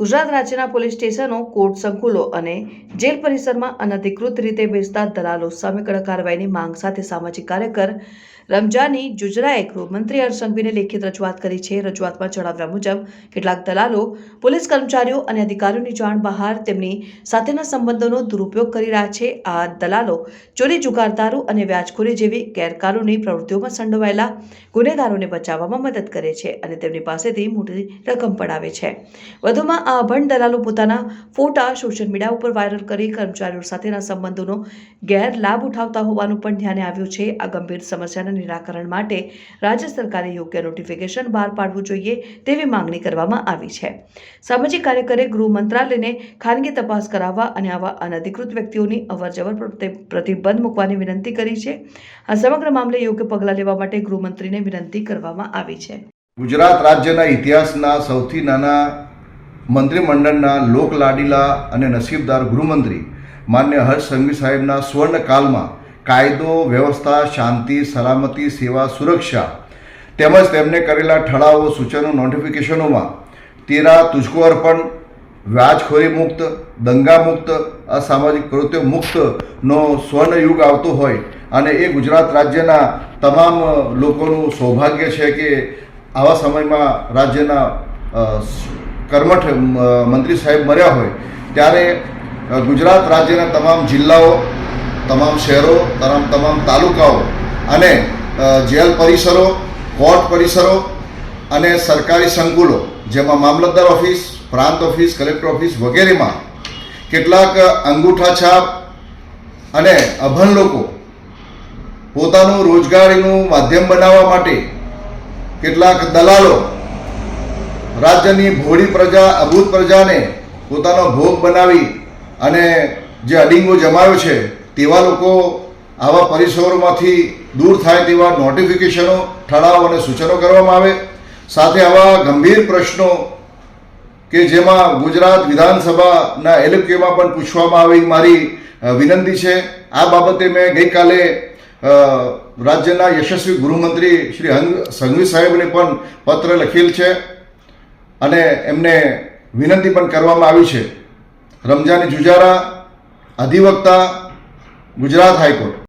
ગુજરાત રાજ્યના પોલીસ સ્ટેશનો કોર્ટ સંકુલો અને જેલ પરિસરમાં અનધિકૃત રીતે બેસતા દલાલો સામે કડક કાર્યવાહીની માંગ સાથે સામાજિક કાર્યકર રમજાની જુજરાએ ગૃહમંત્રી હર્ષ સંઘવીને લેખિત રજૂઆત કરી છે. રજૂઆતમાં જણાવ્યા મુજબ, કેટલાક દલાલો, પોલીસ કર્મચારીઓ અને અધિકારીઓની જાણ બહાર તેમની સાથેના સંબંધોનો દુરુપયોગ કરી રહ્યા છે. આ દલાલો ચોરી જુગારદારો અને વ્યાજખોરી જેવી ગેરકાનૂની પ્રવૃત્તિઓમાં સંડોવાયેલા ગુનેગારોને બચાવવામાં મદદ કરે છે અને તેમની પાસેથી મોટી રકમ પડાવે છે. વધુમાં આ અભણ દલાલો પોતાના ફોટા સોશિયલ મીડિયા ઉપર વાયરલ કરી કર્મચારીઓ સાથેના સંબંધોનો ગેરલાભ ઉઠાવતા હોવાનું પણ ધ્યાને આવ્યું છે. આ ગંભીર સમસ્યાના નિરાકરણ માટે રાજ્ય સરકારે યોગ્ય નોટિફિકેશન બહાર પાડવું જોઈએ તેવી માંગણી કરવામાં આવી છે. સામાજિક કાર્યકરે ગૃહ મંત્રાલયને ખાનગી તપાસ કરાવવા અને આવા અનધિકૃત વ્યક્તિઓની અવરજવર પર પ્રતિબંધ મૂકવાની વિનંતી કરી છે. આ સમગ્ર મામલે યોગ્ય પગલાં લેવા માટે ગૃહમંત્રીને વિનંતી કરવામાં આવી છે. ગુજરાત રાજ્યના ઇતિહાસના સૌથી નાના મંત્રીમંડળના લોકલાડીલા અને નસીબદાર ગૃહમંત્રી માન્ય હર્ષ સંઘવી સાહેબના સ્વર્ણકાલમાં કાયદો, વ્યવસ્થા, શાંતિ, સલામતી, સેવા, સુરક્ષા તેમજ તેમને કરેલા ઠરાવો, સૂચનો, નોટિફિકેશનોમાં તેરા તુજકો અર્પણ, વ્યાજખોરી મુક્ત, દંગા મુક્ત, અસામાજિક પ્રવૃત્તિઓ મુક્તનો સ્વર્ણ યુગ આવતો હોય અને એ ગુજરાત રાજ્યના તમામ લોકોનું સૌભાગ્ય છે કે આવા સમયમાં રાજ્યના કર્મઠ મંત્રી સાહેબ મર્યા હોય, ત્યારે ગુજરાત રાજ્યના તમામ જિલ્લાઓ, તમામ શહેરો, તમામ તમામ તાલુકાઓ અને જેલ પરિસરો, કોર્ટ પરિસરો અને સરકારી સંકુલો, જેમાં મામલતદાર ઓફિસ, પ્રાંત ઓફિસ, કલેક્ટર ઓફિસ વગેરેમાં કેટલાક અંગૂઠા છાપ અને અભણ લોકો પોતાનું રોજગારીનું માધ્યમ બનાવવા માટે કેટલાક દલાલો રાજ્યની ભોળી પ્રજા, અભૂત પ્રજાને પોતાનો ભોગ બનાવી અને જે અડિંગો જમાયો છે, તેવા લોકો આવા પરિસરોમાંથી દૂર થાય તેવા નોટિફિકેશનો ઠરાવ અને સૂચનો કરવામાં આવે. સાથે આવા ગંભીર પ્રશ્નો કે જેમાં ગુજરાત વિધાનસભાના એલએફકેમાં પણ પૂછવામાં આવી મારી વિનંતી છે. આ બાબતે મેં ગઈકાલે રાજ્યના યશસ્વી ગૃહમંત્રી શ્રી હંગ, સંઘવી સાહેબને પણ પત્ર લખેલ છે. અને એમને વિનંતી પણ કરવામાં આવી છે. રમજાની જુજારા અધિવક્તા ગુજરાત હાઈકોર્ટ.